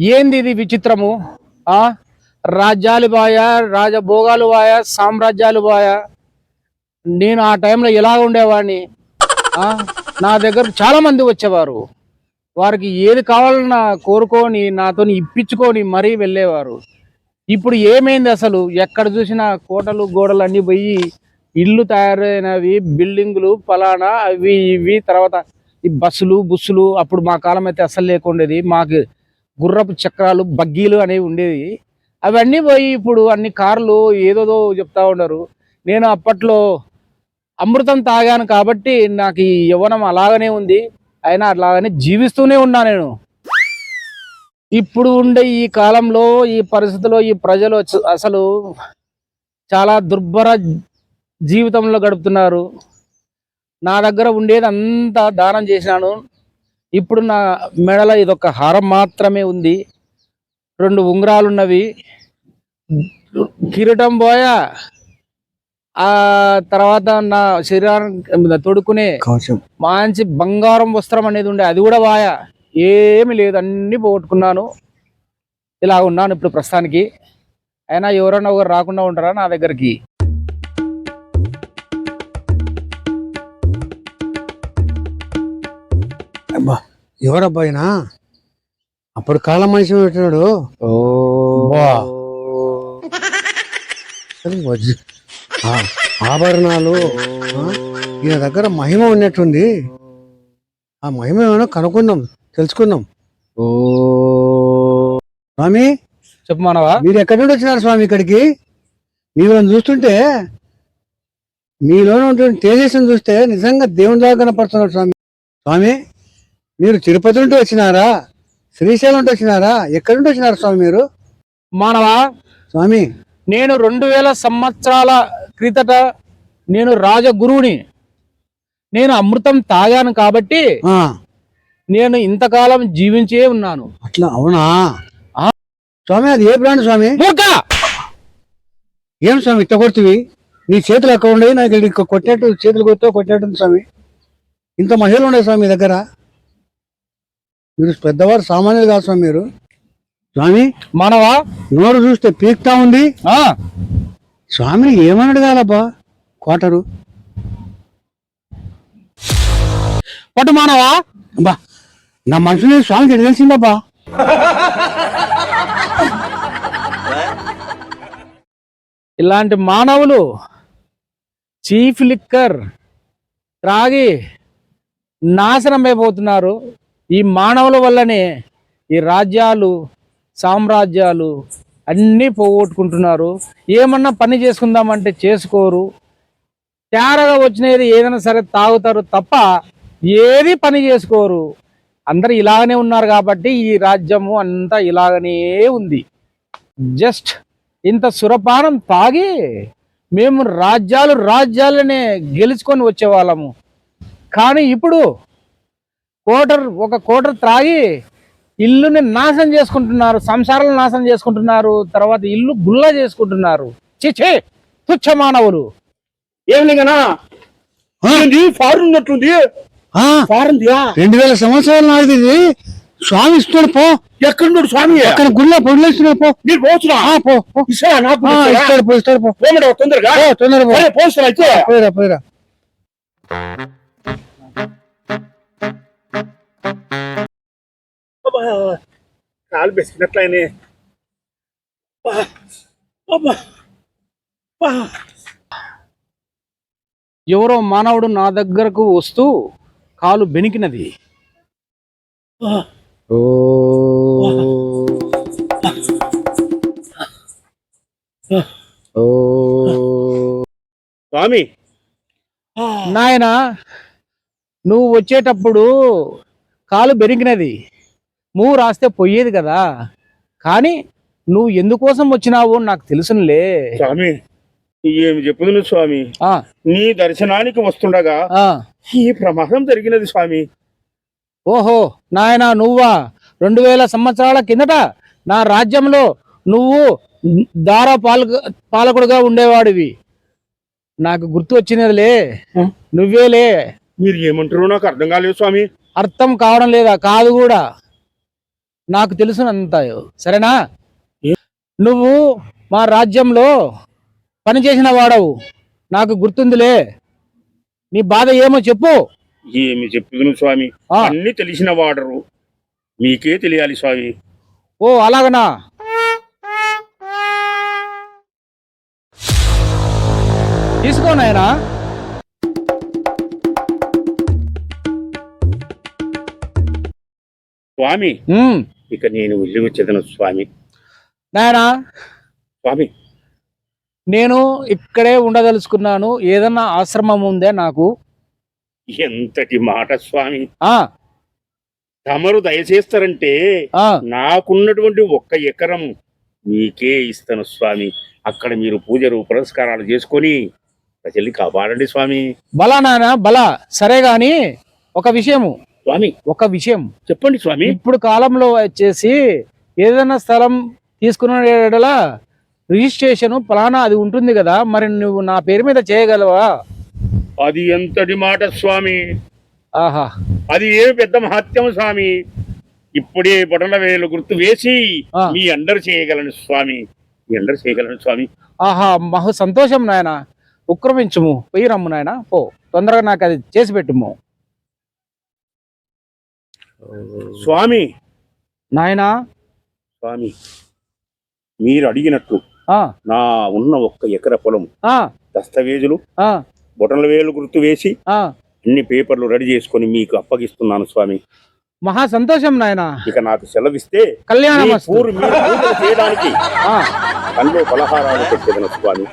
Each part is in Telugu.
ఏంది ఇది విచిత్రము? ఆ? రాజ్యాలు బాయ రాజభోగాలు బాయ సామ్రాజ్యాలు బాయ. నేను ఆ టైంలో ఎలా ఉండేవాడిని? నా దగ్గర చాలా మంది వచ్చేవారు. వారికి ఏది కావాలన్నా కోరుకొని నాతో ఇప్పించుకొని మరీ వెళ్ళేవారు. ఇప్పుడు ఏమైంది అసలు? ఎక్కడ చూసినా కోటలు గోడలు అన్ని పోయి ఇల్లు తయారైనవి బిల్డింగులు ఫలానా అవి ఇవి తర్వాత ఈ బస్సులు బుస్సులు అప్పుడు మా కాలం అయితే అసలు లేకుండేది. మాకు గుర్రపు చక్రాలు బగ్గీలు అనేవి ఉండేవి. అవన్నీ పోయి ఇప్పుడు అన్ని కార్లు ఏదోదో చెప్తా ఉన్నారు. నేను అప్పట్లో అమృతం తాగాను కాబట్టి నాకు ఈ యవ్వనం అలాగనే ఉంది. అయినా అలాగనే జీవిస్తూనే ఉన్నా నేను. ఇప్పుడు ఉండే ఈ కాలంలో ఈ పరిస్థితిలో ఈ ప్రజలు అసలు చాలా దుర్భర జీవితంలో గడుపుతున్నారు. నా దగ్గర ఉండేది అంతా దానం చేసినాను. ఇప్పుడు నా మెడల ఇదొక హారం మాత్రమే ఉంది. రెండు ఉంగరాలు ఉన్నవి కిరీటం పోయా. ఆ తర్వాత నా శరీరానికి తొడుకునే మంచి బంగారం వస్త్రం అనేది ఉండే అది కూడా వాయా. ఏమి లేదు అన్ని పోగొట్టుకున్నాను. ఇలా ఉన్నాను ఇప్పుడు ప్రస్తుతానికి. అయినా ఎవరైనా ఒకరు రాకుండా ఉంటారా నా దగ్గరికి? అబ్బా ఎవరబ్బాయినా అప్పుడు కాళ్ళ మనిషి పెట్టినాడు. ఆ, ఆభరణాలు ఈయన దగ్గర మహిమ ఉన్నట్టుంది. ఆ మహిమ ఏమైనా కనుక్కుందాం తెలుసుకుందాం. స్వామి? చెప్పు మనవా? మీరు ఎక్కడి నుండి వచ్చినారు స్వామి ఇక్కడికి? మీరు చూస్తుంటే మీలో ఉంటున్న తేజస్సును చూస్తే నిజంగా దేవుని దాకా కనపడుతున్నారు స్వామి. స్వామి మీరు తిరుపతి నుండి వచ్చినారా? శ్రీశైలం నుండి వచ్చినారా? ఎక్కడి నుండి వచ్చినారు స్వామి మీరు? మానవా? స్వామి. నేను రెండు వేల సంవత్సరాల క్రితట నేను రాజగురువుని. నేను అమృతం తాగాను కాబట్టి నేను ఇంతకాలం జీవించే ఉన్నాను. అట్లా అవునా. స్వామి అది ఏ బ్రాండ్ స్వామి! ఏం స్వామి ఇట్ట కొడుతుంది నీ చేతులు ఎక్కడ ఉండేవి నాకు కొట్టేట్టు చేతులు కొట్టో కొట్టేట్టుంది స్వామి. ఇంత మహిళలు ఉన్నాయి స్వామి దగ్గర. మీరు పెద్దవారు సామాన్యులు కాదు స్వామి మీరు. స్వామి మానవా? నోరు చూస్తే పీక్తా ఉంది. ఆ, స్వామిని ఏమన్నాడు కాదబ్బా? కోటరు. పట్టు మానవా? అబ్బా నా మనసులో స్వామికి ఎట్ట తెలిసిందబ్బా? ఇలాంటి మానవులు చీఫ్ లిక్కర్ త్రాగి నాశనం అయిపోతున్నారు. ఈ మానవుల వల్లనే ఈ రాజ్యాలు సామ్రాజ్యాలు అన్నీ పోగొట్టుకుంటున్నారు. ఏమన్నా పని చేసుకుందామంటే చేసుకోరు. తేరగా వచ్చినది ఏదైనా సరే తాగుతారు తప్ప ఏది పని చేసుకోరు. అందరు ఇలాగనే ఉన్నారు కాబట్టి ఈ రాజ్యము అంతా ఇలాగనే ఉంది. జస్ట్ ఇంత సురపానం తాగి మేము రాజ్యాలు రాజ్యాలనే గెలుచుకొని వచ్చేవాళ్ళము. కానీ ఇప్పుడు కోటర్ ఒక కోటర్ త్రాగి ఇల్లుని నాశనం చేసుకుంటున్నారు సంసారాలు నాశనం చేసుకుంటున్నారు తర్వాత ఇల్లు గుల్ల చేసుకుంటున్నారు. చిచే తుచ్చ మానవులు. ఏం లేకనా ఫారెన్ ఉన్నట్టుంది ఆ, ఫారెన్ రెండు వేల సంవత్సరాలు నాది ఇది. స్వామి ఇస్తున్నాడు పో. ఎక్కడున్నాడు స్వామి? అక్కడ గుళ్ళో పొడిలేస్తున్నాడు పో. మీరు పోతున్నా? పో. ఇస్తారా నాకు? ఇస్తాడు పో ఇస్తాడు పో. తొందరగా? తొందరగా పోస్తున్నా పోయిరా పోయిరా. కాలు బెసికినట్లయినే. అబ్బా, అబ్బా, అబ్బా. ఎవరో మానవుడు నా దగ్గరకు వస్తూ కాలు బెనికినది ఓ. ఓ. స్వామి. నాయన నువ్వు వచ్చేటప్పుడు కాలు బెరిగినది. మూవు రాస్తే పోయేది కదా. కానీ నువ్వు ఎందుకోసం వచ్చినావో నాకు తెలుసునులే. స్వామి ఏమి చెప్పుదును స్వామి? ఆ, నీ దర్శనానికి వస్తుండగా ఆ. ఈ ప్రమాదం జరిగినది స్వామి. ఓహో నాయన నువ్వా? రెండు వేల సంవత్సరాల కిందట నా రాజ్యంలో నువ్వు దార పాలక పాలకుడుగా ఉండేవాడివి. నాకు గుర్తు వచ్చినదిలే? నువ్వేలే. మీరు ఏమంటారో నాకు అర్థం కాలేదు స్వామి. అర్థం కావడం లేదా? కాదు కూడా. నాకు తెలుసునంత. సరేనా? నువ్వు మా రాజ్యంలో పనిచేసిన వాడవు. నాకు గుర్తుందిలే. నీ బాధ ఏమో చెప్పు. ఏమి చెప్పుదును స్వామి. అన్ని తెలిసిన వాడరు. మీకే తెలియాలి స్వామి. ఓ అలాగనా? తీసుకో స్వామి ఇక నేను వచ్చేదను స్వామి. నాయనా స్వామి. నేను ఇక్కడే ఉండదలుచుకున్నాను. ఏదన్నా ఆశ్రమం ఉందే నాకు. ఎంతటి మాట స్వామి. ఆ. తమరు దయచేస్తారంటే నాకున్నటువంటి ఒక్క ఎకరం మీకే ఇస్తాను స్వామి. అక్కడ మీరు పూజలు పురస్కారాలు చేసుకొని ప్రజల్ని కాపాడండి స్వామి. బలా నాయన బలా. సరే గాని ఒక విషయము. స్వామి ఒక విషయం. చెప్పండి స్వామి. ఇప్పుడు కాలంలో వచ్చేసి ఏదైనా స్థలం తీసుకున్న యెడల రిజిస్ట్రేషన్ ఫలానా అది ఉంటుంది కదా మరి నువ్వు నా పేరు మీద చేయగలవా? అది ఎంతటి మాట స్వామి? ఆహా. అది ఏమి పెద్ద మహత్యం స్వామి? ఇప్పుడే బొటల వేలు గుర్తు వేసి. మీ అండర్ చేయగలను స్వామి. మీ అండర్ చేయగలను స్వామి. ఆహా మహు సంతోషం నాయన. ఉక్రమించుము పోయి రమ్ము నాయన. పో తొందరగా నాకు అది చేసి పెట్టుము స్వామి. నాయనా. స్వామి మీరు అడిగినట్లు ఆ, నా ఉన్న ఒక్క ఎకర పొలం ఆ, దస్తవేజులు ఆ, బొటల వేలు గుర్తు వేసి. అన్ని పేపర్లు రెడీ చేసుకొని మీకు అప్పగిస్తున్నాను స్వామి. మహా సంతోషం నాయన. ఇక నాకు సెలవిస్తే పూజలు చేయడానికి పెట్టేదను స్వామి.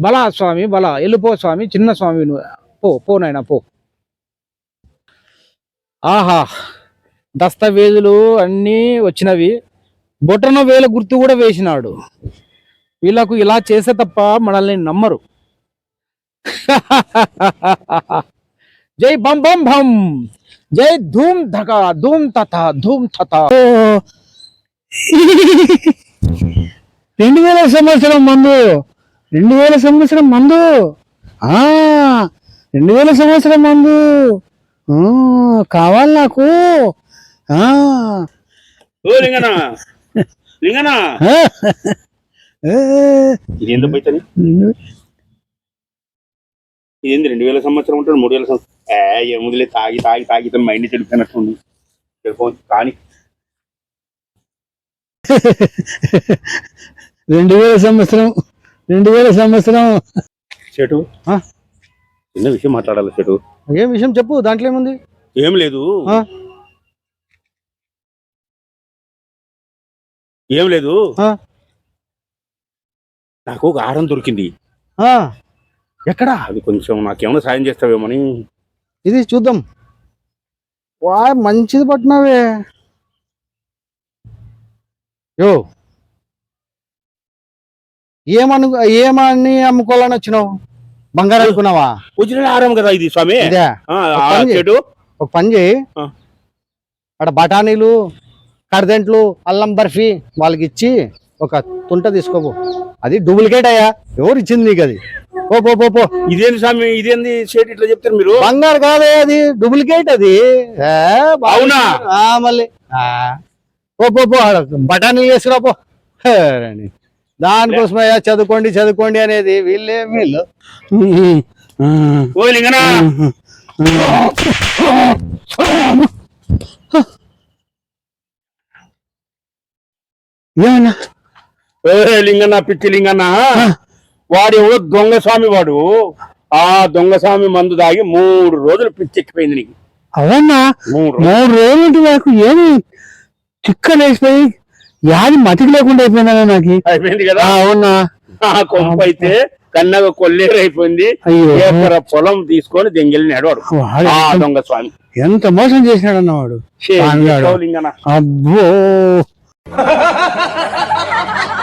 బలా స్వామి బలా. వెళ్ళిపో స్వామి చిన్న స్వామి నువ్వు. పో పో నాయన పో. ఆహా. దస్తావేజులు అన్నీ వచ్చినవి. బొటన వేల గుర్తు కూడా వేసినాడు. వీళ్ళకు ఇలా చేసే తప్ప మనల్ని నమ్మరు. జై బం బం భం జై ధూమ్ ధక ధూమ్ తథ ధూమ్ తథ. రెండు వేల సంవత్సరం మందు రెండు వేల సంవత్సరం మందు. ఆ రెండు వేల సంవత్సరం మందు. కావాలి నాకు. ఓ లింగనా. లింగనా. ఆ, ఏ, ఇది ఎందుకు పోతుంది ఇదేంది రెండు వేల సంవత్సరం ఉంటుంది మూడు వేల సంవత్సరం ఏ ఏముందిలే తాగి తాగి తాగి తన మైండ్ చెడిపోయినట్టుంది చెడిపోవచ్చు కానీ. రెండు వేల సంవత్సరం రెండు వేల సంవత్సరం. చెటు? చిన్న విషయం మాట్లాడాలి చెటు. ఏం విషయం చెప్పు దాంట్లో ఏముంది? ఏం లేదు. ఏం లేదు? నాకు ఒక ఆహారం దొరికింది. ఎక్కడా? అది కొంచెం నాకేమైనా సాయం చేస్తావేమని? ఇది చూద్దాం. వా మంచిది పట్టినావే. యో. ఏమను ఏమని అమ్ముకోవాలని వచ్చినావు? బంగారం అనుకున్నావా? ఒరిజినల్ ఆహారం కదా ఇది స్వామి. ఒక పని చేయి. అక్కడ బఠానీలు కడదెంట్లు అల్లం బర్ఫీ వాళ్ళకి ఇచ్చి ఒక తుంట తీసుకోపో. అది డూప్లికేట్ అయ్యా. ఎవరు ఇచ్చింది నీకు అది? పో పో స్వామి? ఇదేంది షేట్? ఇట్లా చెప్తారు మీరు? బంగారు కాదే అది? డూప్లికేట్ అది. అవునా? మళ్ళీ. ఆ. పో పో బఠానీలు వేసుకురా పో. దానికోసమయ్యా చదువుకోండి చదువుకోండి అనేది వీళ్ళే వీళ్ళు. ఓ లింగనా! ఏమన్నా? ఏ లింగన్న పిచ్చి లింగన్న వాడు ఎవడో దొంగ స్వామి వాడు. ఆ దొంగ స్వామి మందు దాగి మూడు రోజులు పిచ్చెక్కిపోయింది నీకు. అవునా? మూడు రోజులు. నాకు ఏమి చిక్కలేసిపోయి యాది మతికి లేకుండా అయిపోయిందా నాకు. అయిపోయింది కదా? అవునా? ఆ కొంప అయితే కన్నగ కొల్లేరు అయిపోయింది. పొలం తీసుకొని దెంగిలి నడవాడు వాడు దొంగ స్వామి. ఎంత మోసం చేసినాడు అన్నవాడు అబ్బో! Ha ha ha ha ha ha!